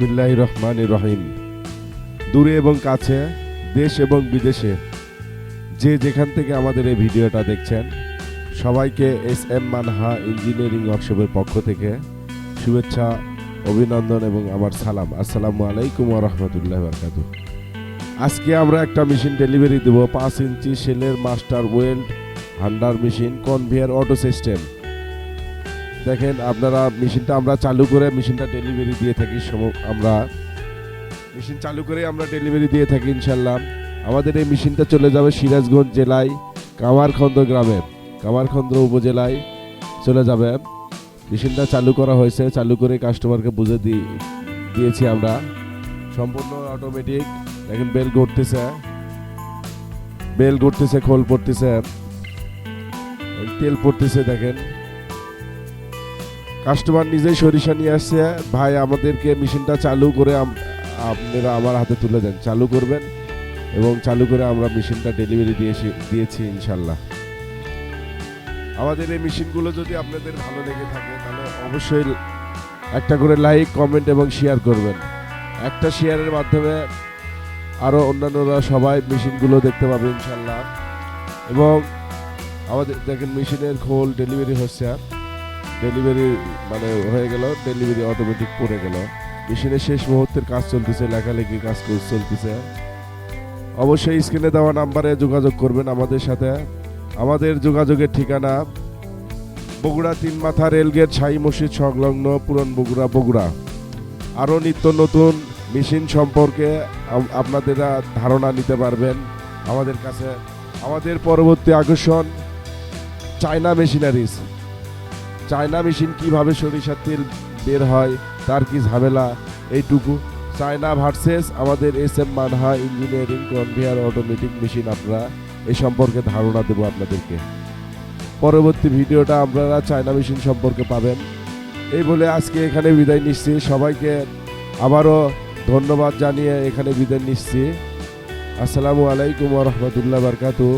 বিসমিল্লাহ রহমান রহিম। দূরে এবং কাছে, দেশ এবং বিদেশে যে যেখান থেকে আমাদের এই ভিডিওটা দেখছেন, সবাইকে এস এম মানহা ইঞ্জিনিয়ারিং ওয়ার্কশপের পক্ষ থেকে শুভেচ্ছা, অভিনন্দন এবং আমার সালাম। আসসালামু আলাইকুম রহমতুল্লাহ বরকাত আজকে আমরা একটা মেশিন ডেলিভারি দেব, পাঁচ ইঞ্চি সেলের মাস্টার ওয়েল্ড হান্ডার মেশিন কনভেয়ার অটো সিস্টেম। দেখেন, আপনারা মেশিনটা আমরা চালু করে মেশিনটা ডেলিভারি দিয়ে থাকি আমরা মেশিন চালু করে আমরা ডেলিভারি দিয়ে থাকি, ইনশাল্লাহ। আমাদের এই মেশিনটা চলে যাবে সিরাজগঞ্জ জেলায়, কামারখন্দ গ্রামে। কামারখন্দ উপজেলায় চলে যাবে। মেশিনটা চালু করা হয়েছে, চালু করে কাস্টমারকে বুঝে দি- দিয়েছি আমরা। সম্পূর্ণ অটোমেটিক দেখেন, বেল ঘুরতেছে বেল ঘুরতেছে খোল পড়তেছে। তেল পড়তেছে, দেখেন। কাস্টমার নিজেই সরিষা নিয়ে আসছে। ভাই, আমাদেরকে মেশিনটা চালু করে আপনারা আমার হাতে তুলে দেন। চালু করবেন এবং চালু করে আমরা মেশিনটা ডেলিভারি দিয়েছি দিয়েছি ইনশাল্লাহ। আমাদের এই মেশিনগুলো যদি আপনাদের ভালো লেগে থাকে, তাহলে অবশ্যই একটা করে লাইক কমেন্ট এবং শেয়ার করবেন। একটা শেয়ারের মাধ্যমে আরও অন্যান্যরা সবাই মেশিনগুলো দেখতে পাবে ইনশাল্লাহ। এবং আমাদের দেখেন, মেশিনের খোল ডেলিভারি হচ্ছে। ডেলিভারি মানে হয়ে গেল ডেলিভারি অটোমেটিক পড়ে গেল। মেশিনে শেষ মুহূর্তের কাজ চলতেছে, লেখালেখি কাজ চলতেছে। অবশ্যই স্ক্রিনে দেওয়া নাম্বারে যোগাযোগ করবেন আমাদের সাথে। আমাদের যোগাযোগের ঠিকানা বগুড়া তিন মাথা রেলগেট ছাই মসজিদ সংলগ্ন পুরন বগুড়া বগুড়া। আরও নিত্য নতুন মেশিন সম্পর্কে আপনাদেরা ধারণা নিতে পারবেন আমাদের কাছে। আমাদের পরবর্তী আকর্ষণ চায়না মেশিনারিজ। চায়না মেশিন কীভাবে সরিষার তেল বের হয়, তার কি ঝামেলা? এইটুকু। চায়না ভার্সেস আমাদের S M Manha engineering conveyor automatic machine আপনারা এই সম্পর্কে ধারণা দেবো আপনাদেরকে। পরবর্তী ভিডিওটা আপনারা চায়না মেশিন সম্পর্কে পাবেন। এই বলে আজকে এখানে বিদায় নিচ্ছি। সবাইকে আবারও ধন্যবাদ জানিয়ে এখানে বিদায় নিচ্ছি। আসসালামু আলাইকুম রহমতুল্লাহ বারকাতু